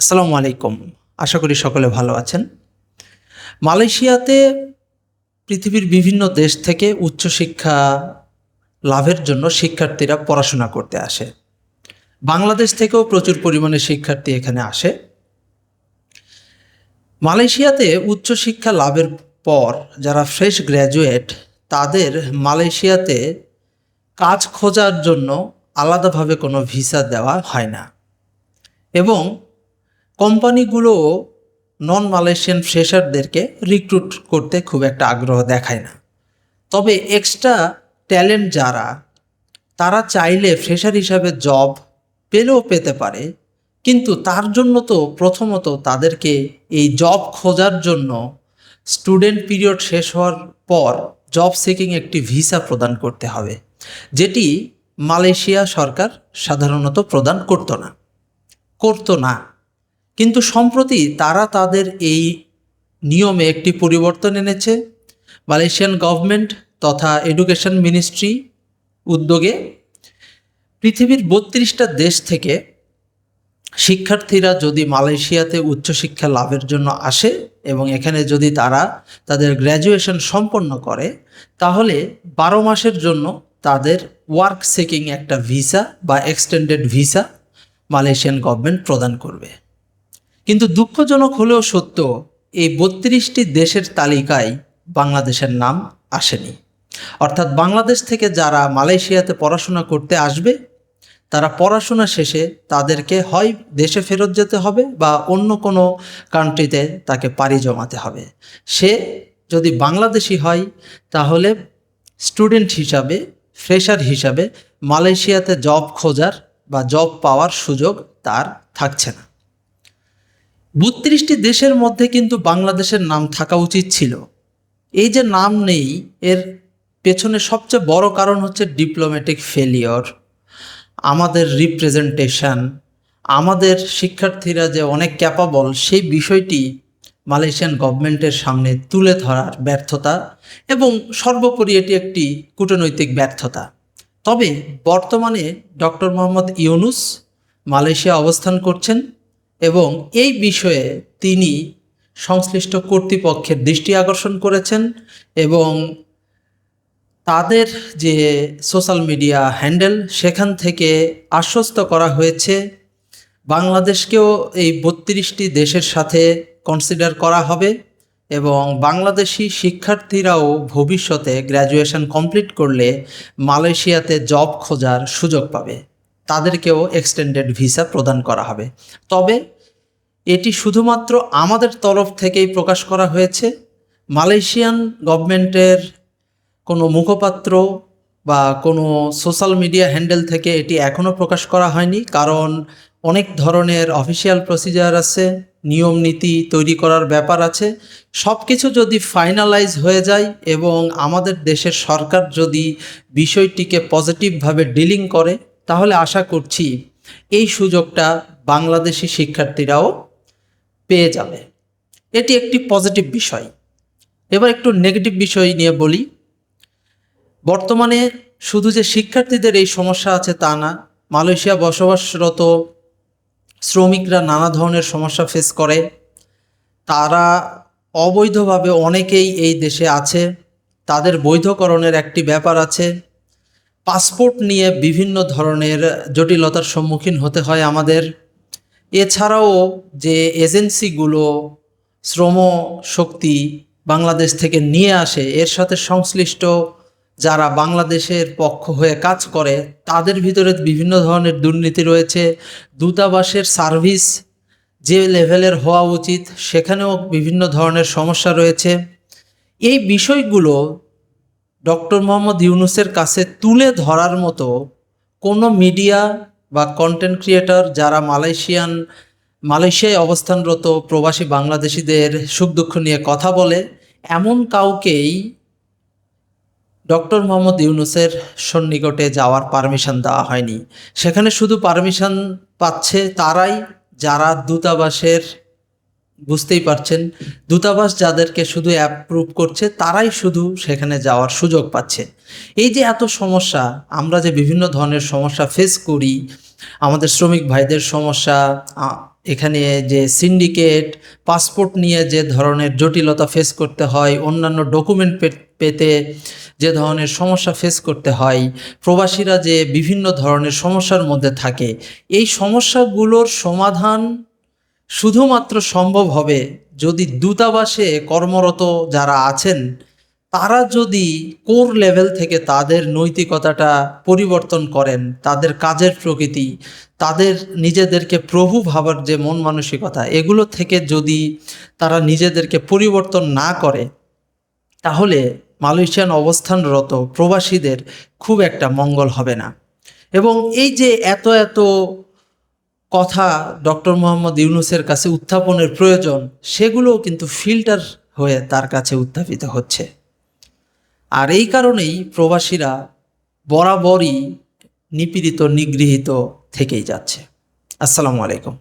আসসালামু আলাইকুম। আশা করি সকলে ভালো আছেন। মালয়েশিয়াতে পৃথিবীর বিভিন্ন দেশ থেকে উচ্চশিক্ষা লাভের জন্য শিক্ষার্থীরা পড়াশোনা করতে আসে। বাংলাদেশ থেকেও প্রচুর পরিমাণে শিক্ষার্থী এখানে আসে। মালয়েশিয়াতে উচ্চশিক্ষা লাভের পর যারা ফ্রেশ গ্র্যাজুয়েট, তাদের মালয়েশিয়াতে কাজ খোঁজার জন্য আলাদাভাবে কোনো ভিসা দেওয়া হয় না। এবং কোম্পানিগুলো নন মালয়েশিয়ান ফ্রেশারদেরকে রিক্রুট করতে খুব একটা আগ্রহ দেখায় না। তবে এক্সট্রা ট্যালেন্ট যারা, তারা চাইলে ফ্রেশার হিসাবে জব পেলেও পেতে পারে, কিন্তু তার জন্য তো প্রথমত তাদেরকে এই জব খোঁজার জন্য স্টুডেন্ট পিরিয়ড শেষ হওয়ার পর জব সিকিং একটি ভিসা প্রদান করতে হবে, যেটি মালয়েশিয়া সরকার সাধারণত প্রদান করতো না। করতো না। কিন্তু সম্প্রতি তারা তাদের এই নিয়মে একটি পরিবর্তন এনেছে। মালয়েশিয়ান গভর্নমেন্ট তথা এডুকেশন মিনিস্ট্রি উদ্যোগে পৃথিবীর বত্রিশটা দেশ থেকে শিক্ষার্থীরা যদি মালয়েশিয়াতে উচ্চশিক্ষা লাভের জন্য আসে এবং এখানে যদি তারা তাদের গ্র্যাজুয়েশন সম্পন্ন করে, তাহলে বারো মাসের জন্য তাদের ওয়ার্ক সেকিং একটা ভিসা বা এক্সটেন্ডেড ভিসা মালয়েশিয়ান গভর্নমেন্ট প্রদান করবে। কিন্তু দুঃখজনক হলেও সত্য, এই বত্রিশটি দেশের তালিকায় বাংলাদেশের নাম আসেনি। অর্থাৎ বাংলাদেশ থেকে যারা মালয়েশিয়াতে পড়াশোনা করতে আসবে, তারা পড়াশোনা শেষে তাদেরকে হয় দেশে ফেরত যেতে হবে বা অন্য কোনো কান্ট্রিতে তাকে পাড়ি জমাতে হবে। সে যদি বাংলাদেশি হয়, তাহলে স্টুডেন্ট হিসাবে ফ্রেশার হিসাবে মালয়েশিয়াতে জব খোঁজার বা জব পাওয়ার সুযোগ তার থাকছে না। বত্রিশটি দেশের মধ্যে কিন্তু বাংলাদেশের নাম থাকা উচিত ছিল। এই যে নাম নেই, এর পেছনে সবচেয়ে বড় কারণ হচ্ছে ডিপ্লোম্যাটিক ফেলিওর আমাদের রিপ্রেজেন্টেশন আমাদের শিক্ষার্থীরা যে অনেক ক্যাপাবল সেই বিষয়টি মালয়েশিয়ান গভর্নমেন্টের সামনে তুলে ধরার ব্যর্থতা এবং সর্বোপরি এটি একটি কূটনৈতিক ব্যর্থতা। তবে বর্তমানে ডক্টর মোহাম্মদ ইউনুস মালয়েশিয়া অবস্থান করছেন। এবং এই বিষয়ে তিনি সংশ্লিষ্ট কর্তৃপক্ষের দৃষ্টি আকর্ষণ করেছেন এবং তাদের যে সোশ্যাল মিডিয়া হ্যান্ডেল, সেখান থেকে আশ্বস্ত করা হয়েছে, বাংলাদেশকেও এই বত্রিশটি দেশের সাথে কনসিডার করা হবে এবং বাংলাদেশি শিক্ষার্থীরাও ভবিষ্যতে গ্র্যাজুয়েশন কমপ্লিট করলে মালয়েশিয়াতে জব খোঁজার সুযোগ পাবে। তাদেরকেও এক্সটেন্ডেড ভিসা প্রদান করা হবে। তবে এটি শুধুমাত্র আমাদের তরফ থেকেই প্রকাশ করা হয়েছে। মালয়েশিয়ান গভর্নমেন্টের কোনো মুখপাত্র বা কোনো সোশ্যাল মিডিয়া হ্যান্ডেল থেকে এটি এখনও প্রকাশ করা হয়নি। কারণ অনেক ধরনের অফিসিয়াল প্রসিজার আছে, নিয়ম নীতি তৈরি করার ব্যাপার আছে। সব কিছু যদি ফাইনালাইজ হয়ে যায় এবং আমাদের দেশের সরকার যদি বিষয়টিকে পজিটিভভাবে ডিলিং করে তাহলে আশা করছি এই সুযোগটা বাংলাদেশি শিক্ষার্থীরাও পেয়ে যাবে। এটি একটি পজিটিভ বিষয়। এবার একটু নেগেটিভ বিষয় নিয়ে বলি। বর্তমানে শুধু যে শিক্ষার্থীদের এই সমস্যা আছে তা না, মালয়েশিয়া বসবাসরত শ্রমিকরা নানা ধরনের সমস্যা ফেস করে। তারা অবৈধভাবে অনেকেই এই দেশে আছে। তাদের বৈধকরণের একটি ব্যাপার আছে। পাসপোর্ট নিয়ে বিভিন্ন ধরনের জটিলতার সম্মুখীন হতে হয় আমাদের। এছাড়াও যে এজেন্সিগুলো শ্রম শক্তি বাংলাদেশ থেকে নিয়ে আসে, এর সাথে সংশ্লিষ্ট যারা বাংলাদেশের পক্ষ হয়ে কাজ করে, তাদের ভিতরে বিভিন্ন ধরনের দুর্নীতি রয়েছে। দূতাবাসের সার্ভিস যে লেভেলের হওয়া উচিত, সেখানেও বিভিন্ন ধরনের সমস্যা রয়েছে। এই বিষয়গুলো ডক্টর মোহাম্মদ ইউনুসের কাছে তুলে ধরার মতো কোনো মিডিয়া বা কন্টেন্ট ক্রিয়েটর যারা মালয়েশিয়ান, মালয়েশিয়ায় অবস্থানরত প্রবাসী বাংলাদেশিদের সুখ দুঃখ নিয়ে কথা বলে, এমন কাউকেই ডক্টর মোহাম্মদ ইউনুসের সন্নিকটে যাওয়ার পারমিশন দেওয়া হয়নি। সেখানে শুধু পারমিশন পাচ্ছে তারাই যারা দূতাবাসের বুঝতেই পারছেন। দূতাবাস যাদেরকে শুধু অ্যাপ্রুভ করছে, তারাই শুধু সেখানে যাওয়ার সুযোগ পাচ্ছে। এই যে এত সমস্যা, আমরা যে বিভিন্ন ধরনের সমস্যা ফেস করি, আমাদের শ্রমিক ভাইদের সমস্যা এখানে যে সিন্ডিকেট পাসপোর্ট নিয়ে যে ধরনের জটিলতা ফেস করতে হয়, অন্যান্য ডকুমেন্ট পেতে যে ধরনের সমস্যা ফেস করতে হয়, প্রবাসীরা যে বিভিন্ন ধরনের সমস্যার মধ্যে থাকে, এই সমস্যাগুলোর সমাধান শুধুমাত্র সম্ভব হবে যদি দূতাবাসে কর্মরত যারা আছেন, তারা যদি কোর লেভেল থেকে তাদের নৈতিকতাটা পরিবর্তন করেন, তাদের কাজের প্রকৃতি, তাদের নিজেদেরকে প্রভু ভাবার যে মন মানসিকতা, এগুলো থেকে যদি তারা নিজেদেরকে পরিবর্তন না করে, তাহলে মালয়েশিয়ান অবস্থানরত প্রবাসীদের খুব একটা মঙ্গল হবে না। এবং এই যে এত এত কথা ডক্টর মোহাম্মদ ইউনুসের কাছে উত্থাপনের প্রয়োজন, সেগুলোও কিন্তু ফিল্টার হয়ে তার কাছে উত্থাপিত হচ্ছে। আর এই কারণেই প্রবাসীরা বরাবরই নিপীড়িত, নিগৃহীত থেকেই যাচ্ছে। আসসালামু আলাইকুম।